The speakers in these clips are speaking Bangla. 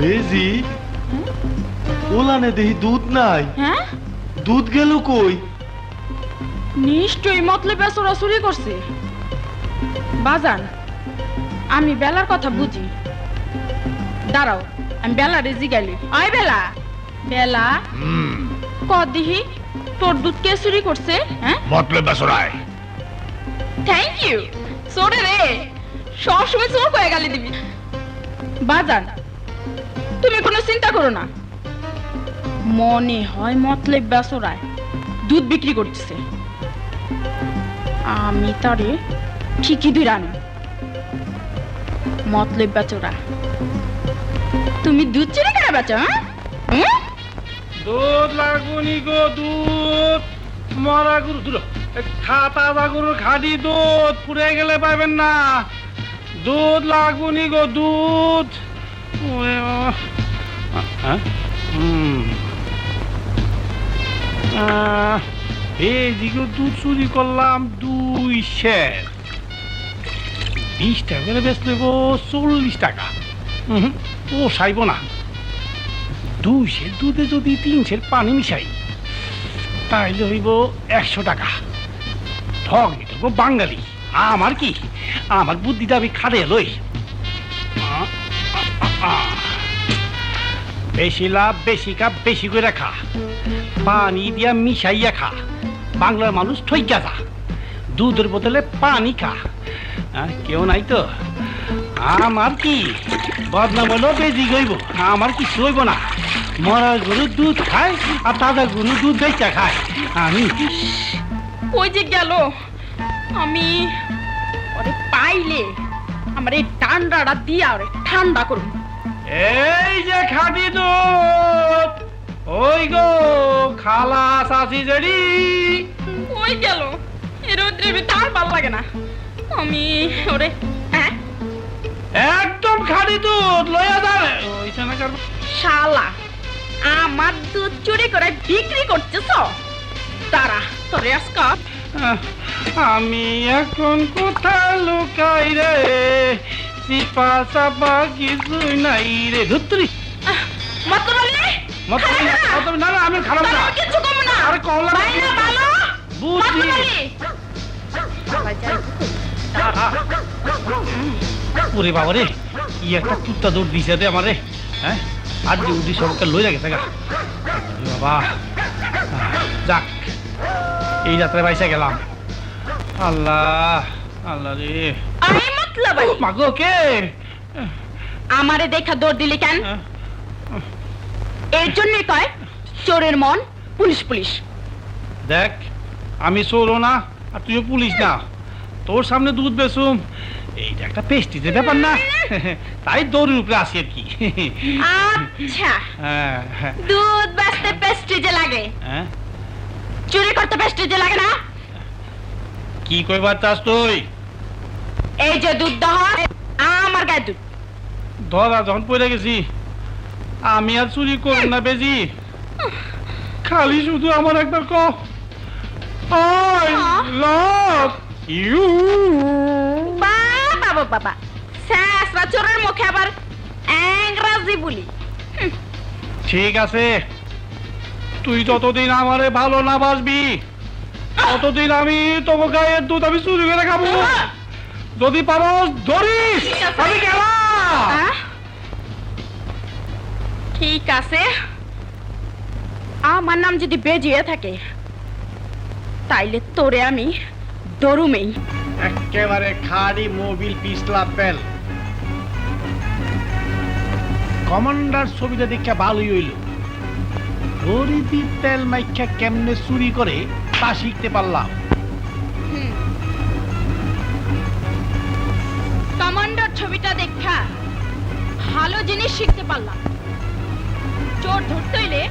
বেজি? ওলানে দেখি দুধ নাই। হ্যাঁ? দুধ গেল কই? নিশ্চয়ই মতলবে চোরাচুরি করছে। বাজান আমি বেলার কথা বুঝি। দাঁড়াও আমি বেলারে জিগাইলি। আয় বেলা। বেলা? ক দিহি? তোর দুধ কে চুরি করছে হ্যাঁ? মতলব বেসরায় থ্যাংক ইউ চোরে রে সবসময় চোর কয়ে গালি দিবি। বাজান, তুমি কোনো চিন্তা করো না। মনে হয় মতলব বেসরায় দুধ বিক্রি করতেছে। আমি তারে ঠিকই দুই রানি। মতলব বেচোরা, তুমি দুধ চুরি করে বেচো হ্যাঁ? দুধ লাগুনি গো, দুধ। মরা গরু খাতা বা গরুর খাঁটি দুধ, পুড়ে গেলে পাবেন না। দুধ লাগুনি গো, দুধ। ওরে হ্যাঁ? হুম। এই দুধ চুরি করলাম, দুই শের বিশ টাকা করে বেচলে গো, চল্লিশ টাকা। ও সাইব না। দুই সের দুধে যদি তিন সের পানি মিশাই, তাইলে হইব একশো টাকা। ঠক নিতে বাঙালি। আমার কি? আমার বুদ্ধিটা আমি খাটে লই। বেশি লাভ, বেশি কাপ, বেশি করে খা। পানি দিয়া মিশাইয়া খা। বাংলার মানুষ ঠইকা যা। দুধের বোতলে পানি খা। কেউ নাই তো। আমার কি? বদনাম হলো বেজি গইব। আমার কিছু হইব না। মরা গরু দুধ খায় আর তাজা গরু দুধ বেচা খায়। আমি ওই যে গেল? আমি ওরে পাইলে আমার এই ঠান্ডাটা দিয়া ওরে ঠান্ডা করুন এই যে খাঁটি দুধ ওই গো খালা শাশি জড়ি ওই গেল এ রোদ্রে তার ভালো লাগে না। আমি ওরে হ্যাঁ? একদম খাঁটি দুধ লইয়া যাবে শালা আমার দুধ চুরি করে বিক্রি করতেছ? তারা তোরে আজকা আহ, আমি এখন কোথায় লুকাই রে? সিপা সাপা কিছুই নাই রে। ধুত্রি না, না, না, আমি খারাপ না। কিছু কম আরে কমলা ওরে বাবা রে কি একটা কুত্তা দৌড় দিছে রে আমারে হ্যাঁ? আর যে উদি সবকে লই গেছে গা। বাবা। যাক। এই যাত্রায় বাইসা গেলাম। আল্লাহ আল্লাহ রে। আই মতলবালি মাগো কে? আমারে দেখা দৌড় দিলি কেন? হ্যাঁ, এর জন্যই কয় চোরের মন পুলিশ পুলিশ। দেখ আমি চোরও না আর তুইও পুলিশ না। তোর সামনে দুধ বেসুম এইটা একটা পেস্টিজের ব্যাপার না। তাই দৌড়ের উপরে আসি আর কি। আচ্ছা। হ্যাঁ হ্যাঁ। দুধ বেচতে পেস্ট্রিজে লাগে। হ্যাঁ। চুরি করতে বেশ পেস্ট্রিজে লাগে না? কি কইবার চাস তুই? এই যে দুধ দহ আমার গায়ে দুধ। ধরা যখন পড়ে গেছি আমি আর চুরি করব না বেজি। খালি শুধু আমার একবার ক আই। Love you. বাবা বাবা শেষরা চোরের মুখে আবার ইংরাজি বলি। ঠিক আছে। তুই যতদিন আমারে ভালো না বাসবি ততদিন আমি তোমার গায়ের দুধ আমি চুরি করে খাব। যদি পারো ধরিস ঠিক আছে। আমি গেলাম। আহ? ঠিক আছে। আমার নাম যদি বেজিয়ে থাকে তাইলে তোরে আমি দরুমেই। একেবারে খাড়ি মোবিল পিছলা পেল। কমান্ডার ছবিটা দেখে ভালোই হইল। হরিদি তেল মাইখা কেমনে চুরি করে তা শিখতে পারলাম। কমান্ডার ছবিটা দেখা ভালো জিনিস শিখতে পারলাম। চোর ধরতে হইলে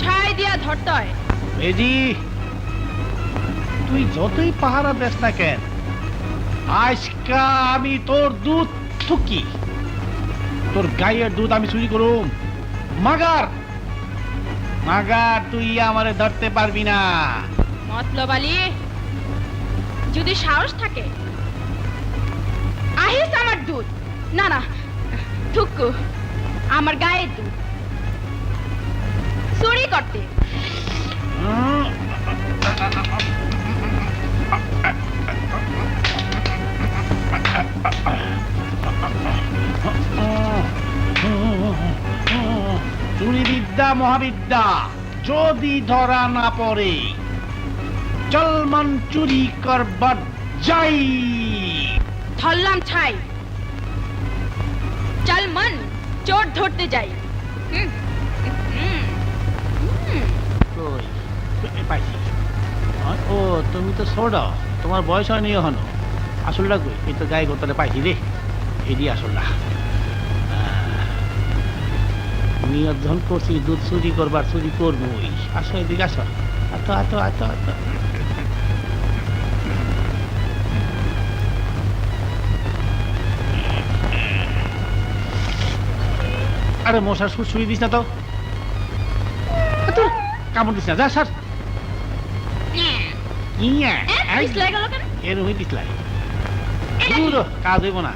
ছাই দিয়া ধরতে হয়। বেজি তুই যতই পাহারা দেস না কেন আজকা আমি তোর দুধ থুকি তোর গায়ের দুধ আমি চুরি করুম। মাগার! মাগার, তুই আমারে ধরতে পারবি না। মতলব আলী, যদি সাহস থাকে, আহিস আমার দুধ। না না থুকু আমার গায়ের দুধ। চুরি করতে। মহাবিদ্যা যদি ধরা না পড়ে চলমান চুরি করবার যাই। ধরলাম ছাই। চল মন চোর ধরতে যাই। ও তুমি তো ছোট তোমার বয়স হয়নি এখনও। আসলটা কই এই তো গায়ে গোতলে পাইছি রে। এডি আসলটা নিয়ত ধন করছি দুধ চুরি করবার চুরি করবই। আসো এদিকে আসো। আতো আতো আতো আতো আরে মশার সুই দিস না তো। কামড় দিস না। যা স্যার ইয়া এ, পিছলে গেল কেন? এরকমই কাজ হইব না।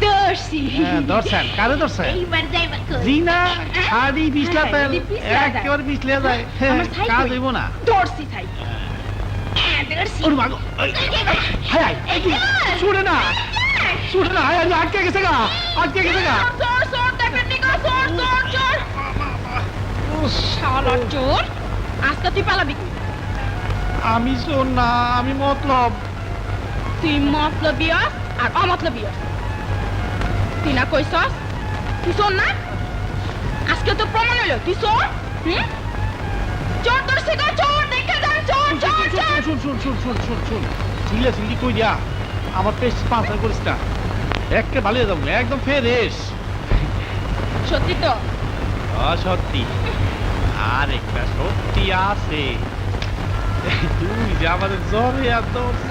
দর্শি হ্যাঁ দর্শন কারে দর্শন এইবার যাইবা জি না খালি পিছলা হ্যাঁ, তেল এদি যায়। একেবারে পিছলে যায় হ্যাঁ, আমার ছাই কাজ হইব না দর্শি থাই হ্যাঁ, দর্শি। ওর মাগো এই, হায় হায় এই কি? ছুড়ে না ছুড়ে না হায় হায়, আটকে গেছে গা আটকে গেছে গা চোর, চোর, দেখেন নি গো, চোর, চোর, চোর। শালা চোর। আজকে তুই পালাবি আমি শোন না আমি মতলব তুই মতলবিয়স আর অমতলবিয়স তুই না কইছস? তুই শোন না। আজকে তো প্রমাণ হলো তুই চোর হুম? চোর তোর শিখা চোর দেখে যান চোর চোর চোর শুন শুন শুন শুন শুন শুন চিল্লা চিল্লি কই দিয়া আমার পেট পাঁচার করিস না। একে ভালো যাব একদম ফেরেশ সত্যি তো? সত্যি আর একটা সত্যি আছে। তুই যে আমাদের জ্বরে এত অসুস্থ,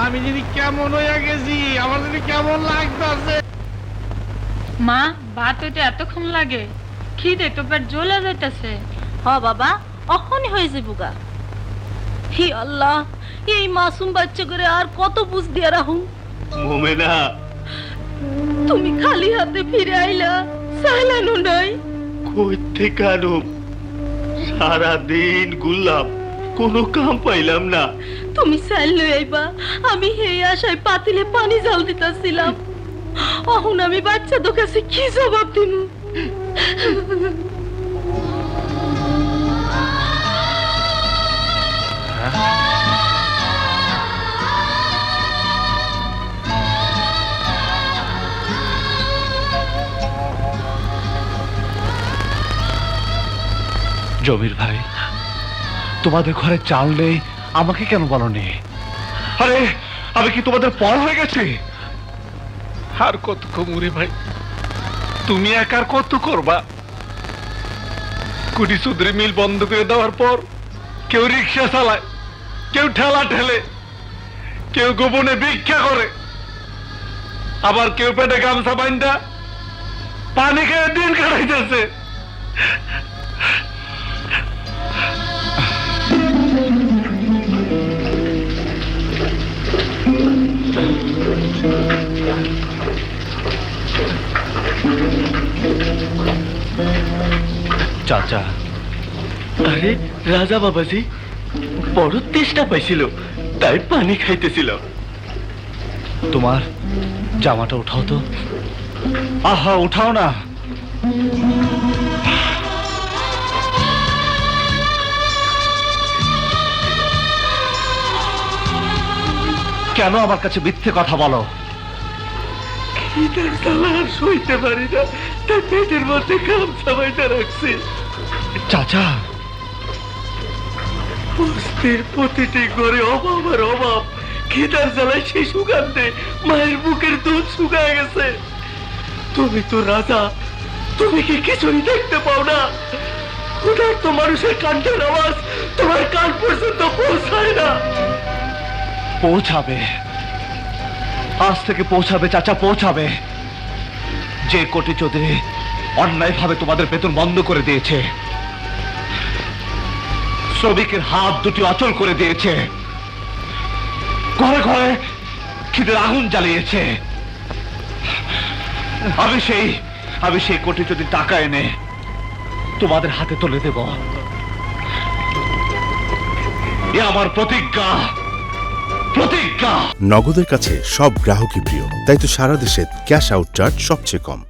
আমি যদি কেমন হইয়া গেছি আমার যদি কেমন লাগতেছে? মা ভাত হইতে এতক্ষণ লাগে। খিদে তো পেট জ্বলে যাইতেছে। হ বাবা অখনই হয়ে যাব গা। হি আল্লাহ এই মাসুম বাচ্চা করে আর কত বুঝ দিয়া রাহুম মোমেনা। তুমি খালি হাতে ফিরে আইলা সাইলানো নাই। কই থেকে আনুম সারাদিন গুললাম কোনো কাম পাইলাম না। তুমি সাইল লই আইবা। আমি হে আশায় পাতিলে পানি জাল দিতাছিলাম। অহন আমি বাচ্চা তো কি জবাব দিমু? জমির ভাই তোমাদের ঘরে চাল নেই, আমাকে কেন বলনি? আরে, আমি কি তোমাদের পর হয়ে গেছি? আর কত কমুরে ভাই, তুমি একার কত করবা? কুটি সুদরি মিল বন্ধ করে দেওয়ার পর কেউ রিক্সা চালায়, কেউ ঠেলা ঠেলে, কেউ গোপনে ভিক্ষা করে, আবার কেউ পেটে গামছা বাইন্দা, পানি খেয়ে দিন কাটাইতেছে। চাচা। আরে, রাজা বাবাজি, বড় তেষ্টা পাইছিল, তাই পানি খাইতেছিল। তোমার জামাটা উঠাও তো। আহা, উঠাও না। কেন আমার কাছে মিথ্যে কথা বলো? খিদের সইতে পারি না? তাই পেটের মধ্যে কাম বাইটা রাখছি। চাচা। বস্তির প্রতিটি ঘরে অভাব আর অভাব। খিদার জ্বালায় শিশু কান্দে মায়ের বুকের দুধ শুকায় গেছে। তুমি তো রাজা তুমি কি কিছুই দেখতে পাও না? ক্ষুধার্ত মানুষের কান্ডের আওয়াজ তোমার কান পর্যন্ত পৌঁছায় না। পৌঁছাবে। আজ থেকে পৌঁছাবে চাচা পৌঁছাবে। যে কোটি চৌধুরী অন্যায়ভাবে তোমাদের বেতন বন্ধ করে দিয়েছে শ্রমিকের হাত দুটি অচল করে দিয়েছে। ঘরে ঘরে খিদের আগুন জ্বালিয়েছে। আমি সেই আমি সেই কোটি যদি টাকা এনে তোমাদের হাতে তুলে দেব। এ আমার প্রতিজ্ঞা প্রতিজ্ঞা। নগদের কাছে সব গ্রাহকই প্রিয়, তাই তো সারা দেশে ক্যাশ আউট চার্জ সবচেয়ে কম।